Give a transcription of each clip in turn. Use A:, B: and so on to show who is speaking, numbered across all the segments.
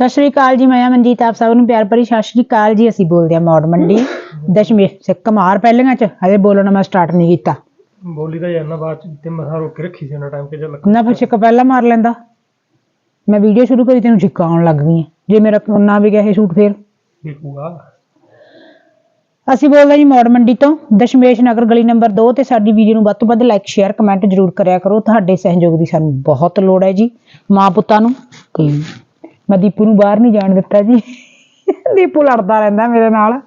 A: ਸਤਿ ਸ਼੍ਰੀ ਅਕਾਲ ਜੀ ਮੈਂ ਮਨਜੀਤ ਆਪ ਸਭ ਨੂੰ ਪਿਆਰ ਭਰੀ ਸਤਿ ਸ਼੍ਰੀ ਅਕਾਲ ਜੀ। ਅਸੀਂ ਬੋਲਦੇ ਹਾਂ ਮੌੜ ਮੰਡੀ ਦਸ਼ਮੇਸ਼ ਕਮਾਰ ਪਹਿਲੀਆਂ ਚ ਹਜੇ ਬੋਲਣਾ ਮੈਂ ਸਟਾਰਟ ਨਹੀਂ ਕੀਤਾ।
B: ਬੋਲੀ ਤਾਂ ਜਾਂਦਾ ਬਾਅਦ ਚ ਤੇ ਮਸਾ ਰੋਕ ਕੇ ਰੱਖੀ ਸੀ ਉਹਨਾਂ ਟਾਈਮ ਕਿ ਚੱਲ
A: ਨਾ ਫਿਰ ਛਿੱਕ ਪਹਿਲਾਂ ਮਾਰ ਲੈਂਦਾ। ਮੈਂ ਵੀਡੀਓ ਸ਼ੁਰੂ ਕਰੀ ਤੈਨੂੰ ਛਿੱਕਾਂ ਆਉਣ ਲੱਗ ਗਈਆਂ ਜੇ ਮੇਰਾ ਨਾ ਵੀ ਗਿਆ ਇਹ ਸ਼ੂਟ ਫੇਰ।
B: ਦੇਖੂਗਾ
A: ਅਸੀਂ ਬੋਲਦੇ ਜੀ ਮੌੜ ਮੰਡੀ ਤੋਂ ਦਸ਼ਮੇਸ਼ ਨਗਰ ਗਲੀ ਨੰਬਰ 2 ਤੇ ਸਾਡੀ ਵੀਡੀਓ ਨੂੰ ਵੱਧ ਤੋਂ ਵੱਧ ਲਾਈਕ ਸ਼ੇਅਰ ਕਮੈਂਟ ਜ਼ਰੂਰ ਕਰਿਆ ਕਰੋ। ਤੁਹਾਡੇ ਸਹਿਯੋਗ ਦੀ ਸਾਨੂੰ ਬਹੁਤ ਲੋੜ ਹੈ ਜੀ ਮਾਂ ਪੁੱਤਾਂ ਨੂੰ। ਤੇ ਮੈਂ ਦੀਪੂ ਨੂੰ ਬਾਹਰ ਨਹੀਂ ਜਾਣ ਦਿੱਤਾ ਜੀ। ਦੀਪੂ ਲੜਦਾ ਰਹਿੰਦਾ ਮੇਰੇ ਨਾਲ।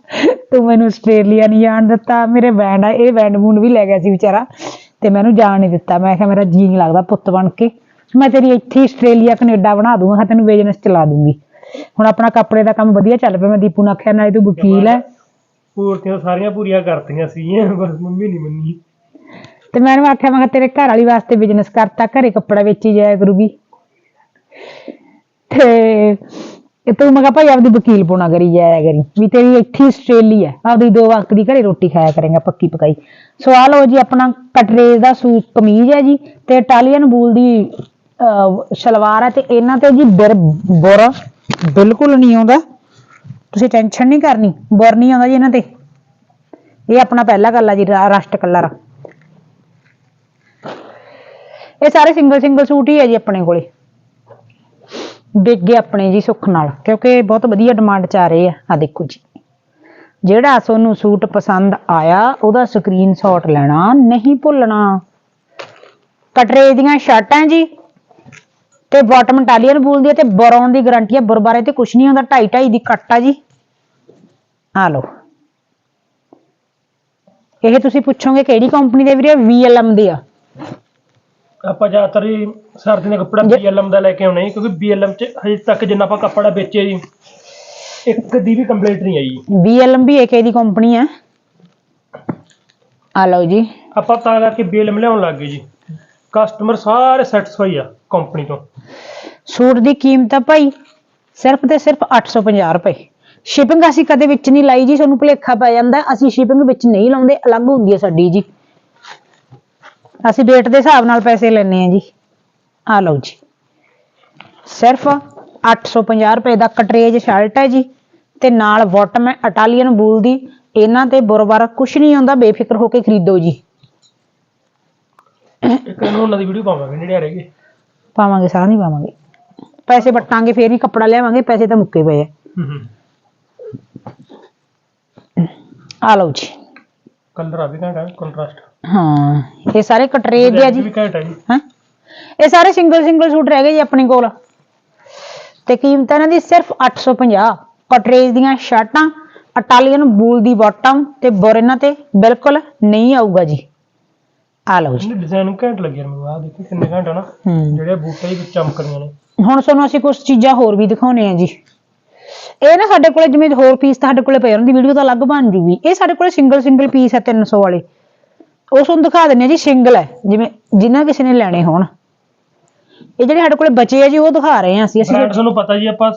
A: ਤੂੰ ਮੈਨੂੰ ਆਸਟ੍ਰੇਲੀਆ ਨਹੀਂ ਜਾਣ ਦਿੱਤਾ। ਮੇਰੇ ਬੈਂਡ ਆ ਇਹ ਬੈਂਡ ਬੂੰਡ ਵੀ ਲੈ ਗਿਆ ਸੀ ਵਿਚਾਰਾ। ਤੇ ਮੈਨੂੰ ਜਾਣ ਨਹੀਂ ਦਿੱਤਾ। ਮੈਂ ਕਿਹਾ ਮੇਰਾ ਜੀ ਨਹੀਂ ਲੱਗਦਾ ਪੁੱਤ ਬਣ ਕੇ। ਮੈਂ ਤੇਰੀ ਇੱਥੇ ਆਸਟ੍ਰੇਲੀਆ ਕੈਨੇਡਾ ਬਣਾ ਦੂੰਗਾ। ਮੈਂ ਤੈਨੂੰ ਬਿਜ਼ਨਸ ਚਲਾ ਦੂੰਗੀ। ਹੁਣ ਆਪਣਾ ਕੱਪੜੇ ਦਾ ਕੰਮ ਵਧੀਆ ਚੱਲ ਪਿਆ। ਮੈਂ ਦੀਪੂ ਨੂੰ ਆਖਿਆ ਨਾਲੇ ਤੂੰ ਵਕੀਲ ਹੈ
B: ਪੂਰਤੀਆਂ ਸਾਰੀਆਂ ਪੂਰੀਆਂ ਕਰਤੀਆਂ ਸੀ ਬਸ ਮੰਮੀ ਨਹੀਂ ਮੰਨੀ।
A: ਤੇ ਮੈਂ ਉਹਨੂੰ ਆਖਿਆ ਮੈਂ ਕਿਹਾ ਤੇਰੇ ਘਰ ਵਾਲੀ ਵਾਸਤੇ ਬਿਜ਼ਨਸ ਕਰਤਾ। ਘਰੇ ਕੱਪੜਾ ਵੇਚੀ ਜਾਇਆ ਕਰੂਗੀ। ਤੇ ਇਹ ਤੂੰ ਮੈਂ ਕਿਹਾ ਭਾਈ ਆਪਦੀ ਵਕੀਲ ਪੁਣਾ ਕਰੀ ਜਾਇਆ ਕਰੀ, ਵੀ ਤੇਰੀ ਇੱਥੇ ਹੀ ਆਸਟ੍ਰੇਲੀਆ ਆਪਦੀ ਦੋ ਵਕਤ ਦੀ ਘਰੇ ਰੋਟੀ ਖਾਇਆ ਕਰੇਗਾ ਪੱਕੀ ਪਕਾਈ। ਸਵਾਲ ਹੋ ਜੀ ਆਪਣਾ ਕਟਰੇਜ ਦਾ ਸੂਟ ਕਮੀਜ਼ ਹੈ ਜੀ, ਤੇ ਇਟਾਲੀਅਨ ਬੂਲ ਦੀ ਸਲਵਾਰ ਹੈ ਤੇ ਇਹਨਾਂ ਤੇ ਜੀ ਬਿਰ, ਬੁਰ ਬਿਲਕੁਲ ਨਹੀਂ ਆਉਂਦਾ। ਤੁਸੀਂ ਟੈਨਸ਼ਨ ਨਹੀਂ ਕਰਨੀ, ਬੁਰ ਨਹੀਂ ਆਉਂਦਾ ਜੀ ਇਹਨਾਂ ਤੇ। ਇਹ ਆਪਣਾ ਪਹਿਲਾ ਕਲਰ ਜੀ, ਰਾ- ਰਸਟ ਕਲਰ। ਇਹ ਸਾਰੇ ਸਿੰਗਲ ਸਿੰਗਲ ਸੂਟ ਹੀ ਹੈ ਜੀ ਆਪਣੇ ਕੋਲੇ। ਵਿਕ ਆਪਣੇ ਜੀ ਸੁੱਖ ਨਾਲ, ਕਿਉਂਕਿ ਬਹੁਤ ਵਧੀਆ ਡਿਮਾਂਡ ਚ ਆ ਰਹੇ ਆ। ਆ ਦੇਖੋ ਜੀ। ਜਿਹੜਾ ਤੁਹਾਨੂੰ ਸੂਟ ਪਸੰਦ ਆਇਆ, ਉਹਦਾ ਸਕਰੀਨਸ਼ਾਟ ਲੈਣਾ, ਨਹੀਂ ਭੁੱਲਣਾ। ਕਟਰੇ ਦੀਆਂ ਸ਼ਰਟਾਂ ਜੀ, ਤੇ ਬਾਟਮ ਇਟਾਲੀਅਨ ਬੂਲ ਦੀ ਹੈ ਤੇ ਬਰੌਨ ਦੀ ਗਾਰੰਟੀ ਹੈ ਬੁਰਬਾਰੇ ਤੇ ਕੁਝ ਨਹੀਂ ਹੁੰਦਾ 2.5 2.5 ਦੀ ਕੱਟ ਆ ਜੀ। ਆ ਲਓ। ਇਹ ਤੁਸੀਂ ਪੁੱਛੋਗੇ ਕਿਹੜੀ ਕੰਪਨੀ ਦੇ ਵੀਰੇ? VLM ਦੇ ਆ।
B: ਆਪਾਂ ਜ਼ਿਆਦਾਤਰ ਹੀ ਸਰਦੀ ਦਾ ਕੱਪੜਾ
A: ਜੇ-
B: BLM ਦਾ ਲੈ ਕੇ ਆਉਣੇ ਕਿਉਂਕਿ BLM ਚ ਹਜੇ ਤੱਕ ਜਿੰਨਾ ਆਪਾਂ ਕੱਪੜਾ ਵੇਚਿਆ ਜੀ ਇੱਕ ਦੀ ਵੀ ਕੰਪਲੇਂਟ ਨਹੀਂ ਆਈ
A: VLM ਵੀ ਇੱਕ ਇਹਦੀ ਕੰਪਨੀ ਹੈ। ਆ ਲਓ ਜੀ।
B: ਆਪਾਂ ਤਾਂ ਕਰਕੇ BLM ਲਿਆਉਣ ਲੱਗ ਗਏ ਜੀ। ਕਸਟਮਰ ਸਾਰੇ ਸੈਟੀਸਫਾਈ ਆ ਕੰਪਨੀ ਤੋਂ।
A: ਸੂਟ ਦੀ ਕੀਮਤ ਆ ਭਾਈ ਸਿਰਫ ਤੇ ਸਿਰਫ 850 ਰੁਪਏ। ਸ਼ਿਪਿੰਗ ਅਸੀਂ ਕਦੇ ਵਿੱਚ ਨਹੀਂ ਲਾਈ ਜੀ ਤੁਹਾਨੂੰ ਭੁਲੇਖਾ ਪੈ ਜਾਂਦਾ ਅਸੀਂ ਸ਼ਿਪਿੰਗ ਵਿੱਚ ਨਹੀਂ ਲਾਉਂਦੇ ਅਲੱਗ ਹੁੰਦੀ ਹੈ ਸਾਡੀ ਜੀ। ਅਸੀਂ ਰੇਟ ਦੇ ਹਿਸਾਬ ਨਾਲ ਪੈਸੇ ਲੈਣੇ ਆ ਜੀ। ਆ ਲਓ ਜੀ। ਸਿਰਫ 850 ਰੁਪਏ ਦਾ ਕਟਰੇਜ ਸ਼ਰਟ ਹੈ ਜੀ ਤੇ ਨਾਲ ਬਾਟਮ ਹੈ ਇਟਾਲੀਅਨ ਬੂਲ ਦੀ। ਇਹਨਾਂ ਤੇ ਬੁਰਬਾਰ ਕੁਝ ਨਹੀਂ ਆਉਂਦਾ ਬੇਫਿਕਰ ਹੋ ਕੇ ਖਰੀਦੋ ਜੀ।
B: ਇੱਕ ਦਿਨ ਉਹਨਾਂ ਦੀ ਵੀਡੀਓ ਪਾਵਾਂਗੇ ਜਿਹੜੇ ਰਹਿ ਗਏ
A: ਪਾਵਾਂਗੇ ਸਾਰਾ ਨਹੀਂ ਪਾਵਾਂਗੇ। ਪੈਸੇ ਵਟਾਂਗੇ ਫੇਰ ਹੀ ਕੱਪੜਾ ਲਿਆਵਾਂਗੇ ਪੈਸੇ ਤਾਂ ਮੁੱਕੇ ਪਏ ਆ। ਆ ਲਓ ਜੀ।
B: ਕਲਰ ਆ ਵੀ ਘੈਂਟ ਕੰਟਰਾਸਟ
A: ਹਾਂ ਇਹ ਸਾਰੇ ਕਟਰੇਜ ਦੇ ਆ ਜੀ।
B: ਵੀ ਘੈਂਟ ਹੈ ਜੀ।
A: ਹਾਂ। ਇਹ ਸਾਰੇ ਸਿੰਗਲ ਸਿੰਗਲ ਸੂਟ ਰਹਿ ਗਏ ਜੀ ਆਪਣੇ ਕੋਲ। ਤੇ ਕੀਮਤ ਇਹਨਾਂ ਦੀ ਸਿਰਫ 850 ਕਟਰੇਜ ਦੀਆਂ ਸ਼ਰਟਾਂ ਇਟਾਲੀਅਨ ਬੂਲ ਦੀ ਬਾਟਮ ਤੇ ਬੁਰ ਇਹਨਾਂ ਤੇ ਬਿਲਕੁਲ ਨਹੀਂ ਆਊਗਾ ਜੀ। ਆ ਲਓ ਜੀ।
B: ਡਿਜ਼ਾਈਨ ਘੈਂਟ ਲੱਗਿਆ ਮੈਨੂੰ ਆਹ ਦੇਖੋ ਕਿੰਨੇ ਘੈਂਟ ਆ ਨਾ।
A: ਹੂੰ।
B: ਜਿਹੜੇ ਬੂਟੇ ਹੀ ਵਿੱਚ ਚਮਕਦੀਆਂ ਨੇ।
A: ਹੁਣ ਤੁਹਾਨੂੰ ਅਸੀਂ ਕੁਝ ਚੀਜ਼ਾਂ ਹੋਰ ਵੀ ਦਿਖਾਉਣੇ ਆ ਜੀ। ਇਹ ਨਾ ਸਾਡੇ ਕੋਲੇ ਜਿਵੇਂ ਹੋਰ ਪੀਸ ਤੁਹਾਡੇ ਕੋਲੇ ਪਏ ਉਹਨਾਂ ਦੀ ਵੀਡੀਓ ਤਾਂ ਅਲੱਗ ਬਣ ਜੂਗੀ। ਇਹ ਸਾਡੇ ਕੋਲੇ ਸਿੰਗਲ ਸਿੰਗਲ ਪੀਸ ਹੈ 300 ਵਾਲੇ। ਉਹ ਤੁਹਾਨੂੰ ਦਿਖਾ ਦਿੰਨੇ ਆ ਜੀ ਸਿੰਗਲ ਹੈ। ਜਿਵੇਂ ਜਿੰਨਾ ਕਿਸੇ ਨੇ ਲੈਣੇ ਹੋਣ। ਇਹ ਜਿਹੜੇ ਸਾਡੇ ਕੋਲੇ ਬਚੇ ਆ ਜੀ ਉਹ ਦਿਖਾ ਰਹੇ ਆ ਅਸੀਂ। ਅਸੀਂ
B: ਬ੍ਰਾਂਡ ਤੁਹਾਨੂੰ ਪਤਾ ਜੀ ਆਪਾਂ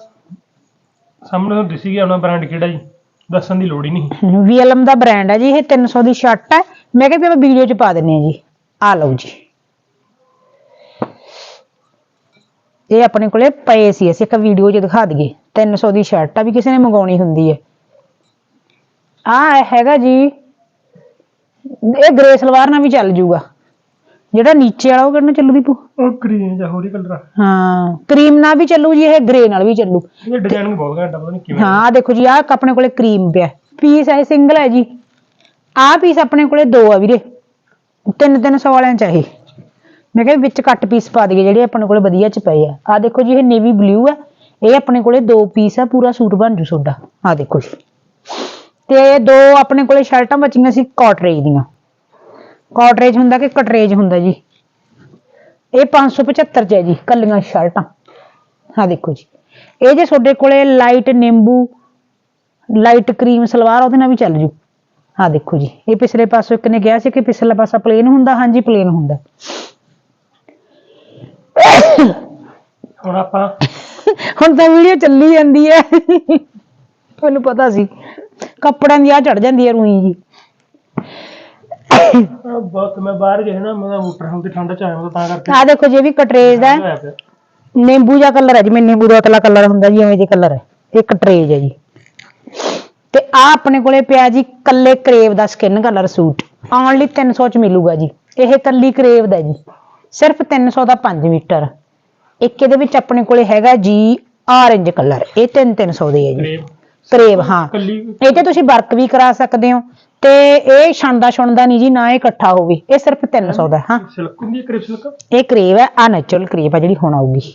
B: ਸਾਹਮਣੇ ਦਿਸੀ ਗਿਆ ਉਹਨਾਂ ਬ੍ਰਾਂਡ ਕਿਹੜਾ ਜੀ। ਦੱਸਣ ਦੀ ਲੋੜ ਹੀ ਨਹੀਂ।
A: ਵੀਐਲਐਮ ਦਾ ਬ੍ਰਾਂਡ ਹੈ ਜੀ ਇਹ 300 ਦੀ ਸ਼ਰਟ ਹੈ। ਮੈਂ ਕਿਹਾ ਵੀ ਆਪਾਂ ਵੀਡੀਓ 'ਚ ਪਾ ਦਿੰਨੇ ਆ ਜੀ। ਆ ਲਓ ਜੀ। ਇਹ ਆਪਣੇ ਕੋਲੇ ਪਏ ਸੀ ਅਸੀਂ ਇੱਕ ਵੀਡੀਓ 'ਚ ਦਿਖਾ ਦਈਏ। 300 ਦੀ ਸ਼ਰਟ ਆ ਵੀ ਕਿਸੇ ਨੇ ਮੰਗਾਉਣੀ ਹੁੰਦੀ ਹੈ। ਆ ਹੈਗਾ ਜੀ ਇਹ ਗ੍ਰੇ ਸਲਵਾਰ ਨਾਲ ਵੀ ਚੱਲ ਜੂਗਾ। ਜਿਹੜਾ ਨੀਚੇ ਵਾਲਾ ਉਹ ਕਿਹੜਾ ਚੱਲੂ ਦੀਪੂ
B: ਉਹ ਗ੍ਰੀਨ ਜਾਂ ਹੋਰ ਹੀ ਕਲਰ ਆ।
A: ਹਾਂ ਕਰੀਮ ਨਾਲ ਵੀ ਚੱਲੂ ਜੀ ਇਹ ਗ੍ਰੇ ਨਾਲ ਵੀ ਚੱਲੂ।
B: ਇਹ ਡਿਜ਼ਾਈਨ ਬਹੁਤ ਘੈਂਟ ਪਤਾ ਨਹੀਂ ਕਿਵੇਂ
A: ਹਾਂ ਆਹ ਦੇਖੋ ਜੀ ਆਹ ਆਪਣੇ ਕੋਲੇ ਕਰੀਮ ਪਿਆ। ਪੀਸ ਹੈ ਸਿੰਗਲ ਹੈ ਜੀ। ਆਹ ਪੀਸ ਆਪਣੇ ਕੋਲੇ ਦੋ ਆ ਵੀਰੇ। ਤਿੰਨ ਤਿੰਨ ਸੌ ਵਾਲਿਆਂ ਚ ਆ ਇਹ। ਮੈਂ ਕਿਹਾ ਵਿੱਚ ਕੱਟ ਪੀਸ ਪਾ ਦਈਏ ਜਿਹੜੇ ਆਪਣੇ ਕੋਲੇ ਵਧੀਆ ਚ ਪਏ ਆ। ਆਹ ਦੇਖੋ ਜੀ ਇਹ ਨੇਵੀ ਬਲੂ ਹੈ ਇਹ ਆਪਣੇ ਕੋਲੇ ਦੋ ਪੀਸ ਆ ਪੂਰਾ ਸੂਟ ਬਣ ਜੂ ਤੁਹਾਡਾ। ਆਹ ਦੇਖੋ ਜੀ। ਤੇ ਦੋ ਆਪਣੇ ਕੋਲੇ ਸ਼ਰਟਾਂ ਬਚੀਆਂ ਸੀ ਕਾਟਰੇਜ ਦੀਆਂ। ਕਾਟਰੇਜ ਹੁੰਦਾ ਕਿ ਕਟਰੇਜ ਹੁੰਦਾ ਜੀ? ਇਹ 575 ਚ ਹੈ ਜੀ ਕੱਲੀਆਂ ਸ਼ਰਟਾਂ। ਆਹ ਦੇਖੋ ਜੀ। ਇਹ ਜੇ ਤੁਹਾਡੇ ਕੋਲੇ ਲਾਈਟ ਨਿੰਬੂ ਲਾਈਟ ਕਰੀਮ ਸਲਵਾਰ ਉਹਦੇ ਨਾਲ ਵੀ ਚੱਲ ਜੂ। ਆਹ ਦੇਖੋ ਜੀ। ਇਹ ਪਿਛਲੇ ਪਾਸੋਂ ਇੱਕ ਨੇ ਕਿਹਾ ਸੀ ਕਿ ਪਿਛਲਾ ਪਾਸਾ ਪਲੇਨ ਹੁੰਦਾ ਹਾਂਜੀ ਪਲੇਨ ਹੁੰਦਾ।
B: ਹੁਣ ਆਪਾਂ
A: ਹੁਣ ਤਾਂ ਵੀਡੀਓ ਚੱਲੀ ਜਾਂਦੀ ਹੈ। ਮੈਨੂੰ ਪਤਾ ਸੀ। ਕੱਪੜਿਆਂ ਦੀ ਆ ਚੜ ਜਾਂਦੀ ਹੈ ਰੂਈ ਜੀ।
B: ਆਹ ਬਹੁਤ ਮੈਂ ਬਾਹਰ ਗਿਆ ਨਾ ਮੈਂ ਮੋਟਰ ਹਮ ਤੇ ਠੰਡ ਚ ਆਇਆ ਮੈਂ ਤਾਂ ਕਰਕੇ।
A: ਆਹ ਦੇਖੋ ਜੀ ਇਹ ਵੀ ਕਟਰੇਜ ਦਾ ਹੈ।
B: ਹੋਇਆ ਪਿਆ।
A: ਨਿੰਬੂ ਜਿਹਾ ਕਲਰ ਹੈ ਜਿਵੇਂ ਨਿੰਬੂ ਦਾ ਉਤਲਾ ਕਲਰ ਹੁੰਦਾ ਜੀ ਐਵੇਂ ਜੇ ਕਲਰ ਹੈ। ਇੱਕ ਟਰੇਜ ਹੈ ਜੀ। ਤੇ ਆ ਆਪਣੇ ਕੋਲੇ ਪਿਆ ਜੀ ਕੱਲੇ ਕਰੇਵ ਦਾ ਸਕਿਨ ਕਲਰ ਸੂਟ। ਓਨਲੀ 300 ਚ ਮਿਲੂਗਾ ਜੀ। ਇਹ ਕੱਲੀ ਕਰੇਵ ਦਾ ਜੀ। ਸਿਰਫ 300 ਦਾ 5 ਮੀਟਰ। ਇੱਕ ਇਹਦੇ ਵਿੱਚ ਆਪਣੇ ਕੋਲੇ ਹੈਗਾ ਜੀ orange ਕਲਰ ਇਹ 3 300 ਦੇ ਹੈ ਜੀ। ਕਰੇਵ ਹਾਂ।
B: ਕੱਲੀ
A: ਇਹ ਤੇ ਤੁਸੀਂ ਵਰਕ ਵੀ ਕਰਾ ਸਕਦੇ ਹੋ ਤੇ ਇਹ ਛਣਦਾ ਛੁਣਦਾ ਨਹੀਂ ਜੀ ਨਾ ਇਹ ਇਕੱਠਾ ਹੋਵੇ। ਇਹ ਸਿਰਫ 300 ਦਾ ਹਾਂ।
B: ਸਿਲਕ ਹੁੰਦੀ ਹੈ ਕ੍ਰਿਪ ਸਿਲਕ?
A: ਇਹ ਕਰੇਵ ਹੈ ਆ ਨੈਚੁਰਲ ਕਰੇਵ ਆ ਜਿਹੜੀ ਹੁਣ ਆਊਗੀ।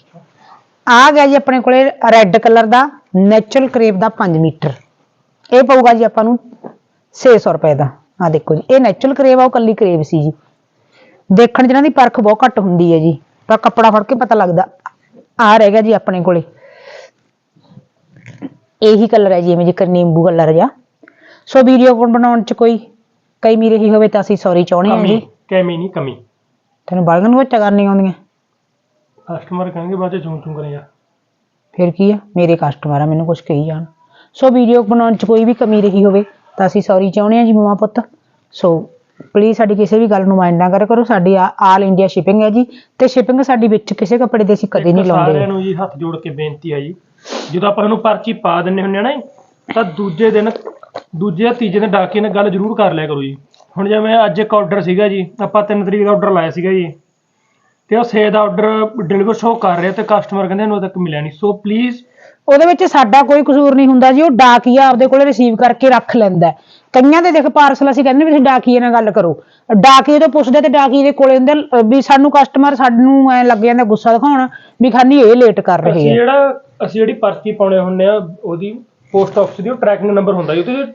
A: ਆ ਗਿਆ ਜੀ ਆਪਣੇ ਕੋਲੇ ਰੈੱਡ ਕਲਰ ਦਾ ਨੈਚੁਰਲ ਕਰੇਵ ਦਾ 5 ਮੀਟਰ। ਇਹ ਪਊਗਾ ਜੀ ਆਪਾਂ ਨੂੰ 600 ਰੁਪਏ ਦਾ। ਆ ਦੇਖੋ ਜੀ ਇਹ ਨੈਚੁਰਲ ਕਰੇਵ ਆ ਉਹ ਕੱਲੀ ਕਰੇਵ ਸੀ ਜੀ। ਦੇਖਣ 'ਚ ਇਹਨਾਂ ਦੀ ਪਰਖ ਬਹੁਤ ਘੱਟ ਹੁੰਦੀ ਹੈ ਜੀ। ਪਰ ਕੱਪੜਾ ਫੜ ਕੇ ਪਤਾ ਲੱਗਦਾ। ਆ ਰਹਿ ਗਿਆ ਜੀ ਆਪਣੇ ਕੋਲੇ। ਇਹੀ ਕਲਰ ਹੈ ਜੀ ਜਿਵੇਂ ਜਿਕਰ ਨਿੰਬੂ ਕਲਰ ਜਾਂ ਸੋ ਵੀਡੀਓ ਬਣਾਉਣ 'ਚ ਕੋਈ ਕਈ ਰਹੀ ਹੋਵੇ ਤਾਂ ਅਸੀਂ ਸੌਰੀ ਚਾਹੁੰਦੇ ਹਾਂ
B: ਕਮੀ
A: ਜੀ।
B: ਕਮੀ ਨਹੀਂ ਕਮੀ।
A: ਤੈਨੂੰ ਬਾਲਗਨ ਬੱਚਾ ਕਰਨੀ ਆਉਂਦੀਆਂ।
B: ਕਸਟਮਰ ਕਹਿੰਗੇ ਬਾਅਦ ਚ ਚੂੰ ਚੂੰ ਕਰੇ ਯਾਰ
A: ਫਿਰ ਕੀ ਆ? ਮੇਰੇ ਕਸਟਮਰ ਆ ਮੈਨੂੰ ਕੁਝ ਕਹੀ ਜਾਣ। ਸੋ ਵੀਡੀਓ ਬਣਾਉਣ 'ਚ ਕੋਈ ਵੀ ਕਮੀ ਰਹੀ ਹੋਵੇ ਤਾਂ ਅਸੀਂ ਸੌਰੀ ਚਾਹੁੰਦੇ ਹਾਂ ਜੀ ਮਮਾ ਪੁੱਤ। ਸੋ ਪਲੀਜ਼ ਸਾਡੀ ਕਿਸੇ ਵੀ ਗੱਲ ਨੂੰ ਮਾਈਂਡ ਨਾ ਕਰਿਆ ਕਰੋ। ਸਾਡੀ ਆਲ ਇੰਡੀਆ ਸ਼ਿਪਿੰਗ ਹੈ ਜੀ। ਤੇ ਸ਼ਿਪਿੰਗ ਸਾਡੀ ਵਿੱਚ ਕਿਸੇ ਕੱਪੜੇ ਦੇ ਅਸੀਂ ਕਦੇ ਨਹੀਂ
B: ਇੱਕ ਸਾਰਿਆਂ
A: ਲਾਉਂਦੇ
B: ਨੂੰ ਜੀ ਹੱਥ ਜੋੜ ਕੇ ਬੇਨਤੀ ਹੈ ਜੀ। ਜਦੋਂ ਆਪਾਂ ਨੂੰ ਪਰਚੀ ਪਾ ਦਿੰਨੇ ਹੁੰਨੇ ਆ ਨਾ ਜੀ, ਤਾਂ ਦੂਜੇ ਦਿਨ ਦੂਜੇ ਜਾਂ ਤੀਜੇ ਦਿਨ ਡਾਕੇ ਨਾਲ ਗੱਲ ਜ਼ਰੂਰ ਕਰ ਲਿਆ ਕਰੋ ਜੀ। ਹੁਣ ਜਿਵੇਂ ਅੱਜ ਇੱਕ ਆਰਡਰ ਸੀਗਾ ਜੀ ਆਪਾਂ 3 ਤਰੀਕ ਦਾ ਆਰਡਰ ਲਾਇਆ ਸੀਗਾ ਜੀ। ਤੇ ਉਹ 6 ਦਾ ਆਰਡਰ ਡਿਲੀਵਰ ਸ਼ੋ ਕਰ ਰਿਹਾ ਤੇ ਕਸਟਮਰ ਕਹਿੰਦੇ ਇਹਨੂੰ ਤੱਕ ਮਿਲਿਆ ਨਹੀਂ। ਸੋ ਪਲੀਜ਼
A: ਉਹਦੇ ਵਿੱਚ ਸਾਡਾ ਕੋਈ ਕਸੂਰ ਨਹੀਂ ਹੁੰਦਾ ਜੀ ਉਹ ਡਾਕੀਆ ਆਪਦੇ ਕੋਲੇ ਰਿਸੀਵ ਕਰਕੇ ਰੱਖ ਲੈਂਦਾ ਹੈ। ਕਈਆਂ ਦੇ ਦੇਖ ਪਾਰਸਲ ਅਸੀਂ ਕਹਿੰਦੇ ਵੀ ਤੁਸੀਂ ਡਾਕੀਏ ਨਾਲ ਗੱਲ ਕਰੋ। ਡਾਕੀਏ ਤੋਂ ਪੁੱਛਦੇ ਤੇ ਡਾਕੀਏ ਦੇ ਕੋਲੇ ਹੁੰਦੇ ਵੀ ਸਾਨੂੰ ਕਸਟਮਰ ਸਾਨੂੰ ਐ ਲੱਗ ਜਾਂਦਾ ਗੁੱਸਾ ਦਿਖਾਉਣ ਵੀ ਖਾਨੀ ਇਹ ਲੇਟ ਕਰ ਰਹੇ ਆ।
B: ਜਿਹੜਾ ਅਸੀਂ ਜਿਹੜੀ ਪਰਚੀ ਪਾਉਣੇ ਹੁੰਨੇ ਆ ਉਹਦੀ ਪੋਸਟ ਆਫਿਸ ਦੀ ਉਹ ਟਰੈਕਿੰਗ ਨੰਬਰ ਹੁੰਦਾ ਜੀ। ਤੁਸੀਂ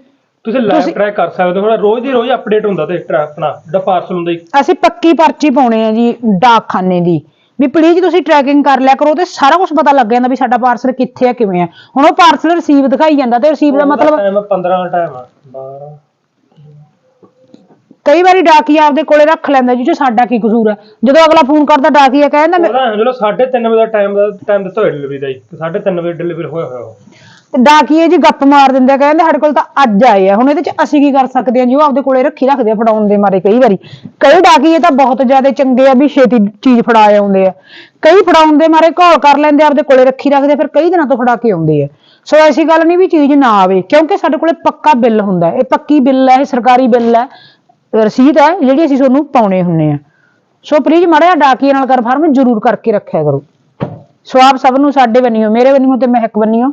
B: ਤੁਸੀਂ ਲਾਈਵ ਟਰੈਕ ਕਰ ਸਕਦੇ ਹੋ। ਰੋਜ਼ ਦੀ ਰੋਜ਼ ਅਪਡੇਟ ਹੁੰਦਾ ਤੇ ਆਪਣਾ ਜਿਹੜਾ ਪਾਰਸਲ ਹੁੰਦਾ ਜੀ।
A: ਅਸੀਂ ਪੱਕੀ ਪਰਚੀ ਪਾਉਣੇ ਆ ਜੀ ਡਾਕਖਾਨੇ ਦੀ। ਵੀ ਪਲੀਜ਼ ਤੁਸੀਂ ਟਰੈਕਿੰਗ ਕਰ ਲਿਆ ਕਰੋ ਤੇ ਸਾਰਾ ਕੁਝ ਪਤਾ ਲੱਗ ਜਾਂਦਾ ਵੀ ਸਾਡਾ ਪਾਰਸਲ ਕਿੱਥੇ ਆ ਕਿਵੇਂ ਆ। ਹੁਣ ਉਹ ਪਾਰਸਲ ਰਿਸੀਵ ਦਿਖਾਈ ਜਾਂਦਾ ਤੇ ਰਿਸੀਵ ਦਾ ਮਤਲਬ
B: ਟਾਈਮ 15 ਦਾ ਟਾਈਮ ਆ 12
A: ਕਈ ਵਾਰੀ ਡਾਕੀਆ ਆਪਦੇ ਕੋਲੇ ਰੱਖ ਲੈਂਦਾ ਜੀ ਜੋ ਸਾਡਾ ਕੀ ਕਸੂਰ ਹੈ ਜਦੋਂ ਅਗਲਾ ਫੋਨ ਕਰਦਾ ਡਾਕੀਆ ਕਹਿੰਦਾ ਮੈਂ
B: ਉਹਦਾ ਜਦੋਂ 3:30 ਵਜੇ ਦਾ ਟਾਈਮ ਦਾ ਟਾਈਮ ਦਿੱਤਾ ਹੋਇਆ ਡਿਲੀਵਰੀ ਦਾ ਜੀ 3:30 ਵਜੇ ਡਿਲੀਵਰ ਹੋਇਆ ਹੋਇਆ ਉਹ।
A: ਤੇ ਡਾਕੀਏ ਜੀ ਗੱਪ ਮਾਰ ਦਿੰਦੇ ਆ, ਕਹਿੰਦੇ ਸਾਡੇ ਕੋਲ ਤਾਂ ਅੱਜ ਆਏ ਆ। ਹੁਣ ਇਹਦੇ ਚ ਅਸੀਂ ਕੀ ਕਰ ਸਕਦੇ ਹਾਂ ਜੀ ਉਹ ਆਪਦੇ ਕੋਲੇ ਰੱਖੀ ਰੱਖਦੇ ਆ ਫੜਾਉਣ ਦੇ ਮਾਰੇ ਕਈ ਵਾਰੀ। ਕਈ ਡਾਕੀਏ ਤਾਂ ਬਹੁਤ ਜ਼ਿਆਦਾ ਚੰਗੇ ਆ ਵੀ ਛੇਤੀ ਚੀਜ਼ ਫੜਾ ਆਉਂਦੇ ਆ। ਕਈ ਫੜਾਉਣ ਦੇ ਮਾਰੇ ਘੋਲ ਕਰ ਲੈਂਦੇ ਆ, ਆਪਦੇ ਕੋਲੇ ਰੱਖੀ ਰੱਖਦੇ ਆ, ਫਿਰ ਕਈ ਦਿਨਾਂ ਤੋਂ ਫੜਾ ਕੇ ਆਉਂਦੇ ਆ। ਸੋ ਐਸੀ ਗੱਲ ਨਹੀਂ ਵੀ ਚੀਜ਼ ਨਾ ਆਵੇ ਕਿਉਂਕਿ ਸਾਡੇ ਕੋਲੇ ਪੱਕਾ ਬਿੱਲ ਹੁੰਦਾ ਹੈ। ਇਹ ਪੱਕੀ ਬਿੱਲ ਹੈ ਇਹ ਸਰਕਾਰੀ ਬਿੱਲ ਹੈ। ਰਸੀਦ ਹੈ ਜਿਹੜੀ ਅਸੀਂ ਤੁਹਾਨੂੰ ਪਾਉਣੇ ਹੁੰਨੇ ਆ। ਸੋ ਪਲੀਜ਼ ਮਾੜਾ ਜਿਹਾ ਡਾਕੀਏ ਨਾਲ ਕਨਫਰਮ ਜ਼ਰੂਰ ਕਰਕੇ ਰੱਖਿਆ ਕਰੋ। ਸੋ ਆਪ ਸਭ ਨੂੰ ਸਾਡੇ ਬੰਨਿਓ ਮੇਰੇ ਬੰਨਿਓ ਤੇ ਮਹਿਕ ਬੰਨਿਓ।